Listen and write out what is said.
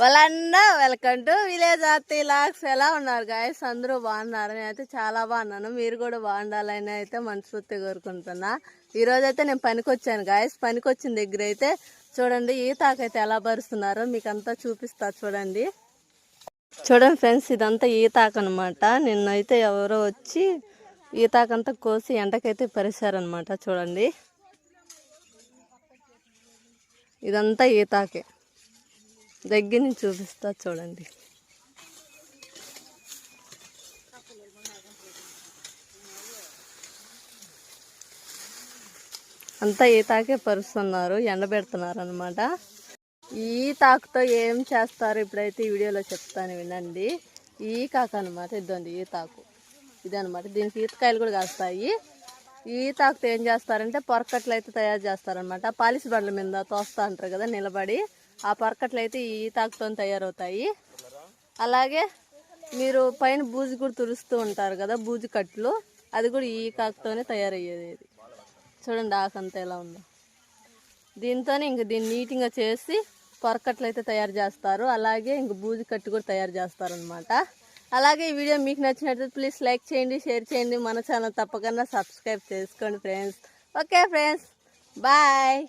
వాళ్ళందా welcome to village అత్తి లాక్స్ ఎలా ఉన్నారు గాయస్ అందరూ బాగున్నారు. నేనైతే చాలా బాగున్నాను. మీరు కూడా బాగుండాలని అయితే మనస్ఫూర్తి కోరుకుంటున్నా. ఈరోజు అయితే నేను పనికి వచ్చాను గాయస్ పనికొచ్చిన దగ్గర అయితే చూడండి ఈతాకైతే ఎలా పరుస్తున్నారో మీకు అంతా చూపిస్తా చూడండి. చూడండి ఫ్రెండ్స్ ఇదంతా ఈతాకు అనమాట నిన్నైతే ఎవరో వచ్చి ఈతాకంతా కోసి ఎండకైతే పరిశారనమాట చూడండి. ఇదంతా ఈతాకే దగ్గర నుంచి చూపిస్తా చూడండి. అంతా ఈ తాకే పరుస్తున్నారు ఎండబెడుతున్నారు అనమాట ఈ తాకుతో ఏం చేస్తారు ఇప్పుడైతే ఈ వీడియోలో చెప్తాను వినండి. ఈ కాక అనమాట ఇదండి ఈ తాకు. ఇదనమాట దీనికి ఈతకాయలు కూడా కాస్తాయి. ఈ తాకుతో ఏం చేస్తారంటే పొరకట్లు అయితే తయారు చేస్తారనమాట పాలిష్ బండ్ల మీద తోస్తా అంటారు కదా నిలబడి. ఆ పరకట్లు అయితే ఈ తాకుతో తయారవుతాయి. అలాగే మీరు పైన బూజు కూడా తుడుస్తూ ఉంటారు కదా బూజు కట్లు. అది కూడా ఈ కాకుతోనే తయారయ్యేది ఇది. చూడండి ఆకంతా ఎలా ఉందో. దీంతోనే ఇంక దీన్ని నీట్గా చేసి పొరకట్లు అయితే తయారు చేస్తారు. అలాగే ఇంక బూజు కట్టు కూడా తయారు చేస్తారు అనమాట అలాగే ఈ వీడియో మీకు నచ్చినట్లయితే ప్లీజ్ లైక్ చేయండి షేర్ చేయండి. మన ఛానల్ తప్పకుండా సబ్స్క్రైబ్ చేసుకోండి ఫ్రెండ్స్. Okay friends bye.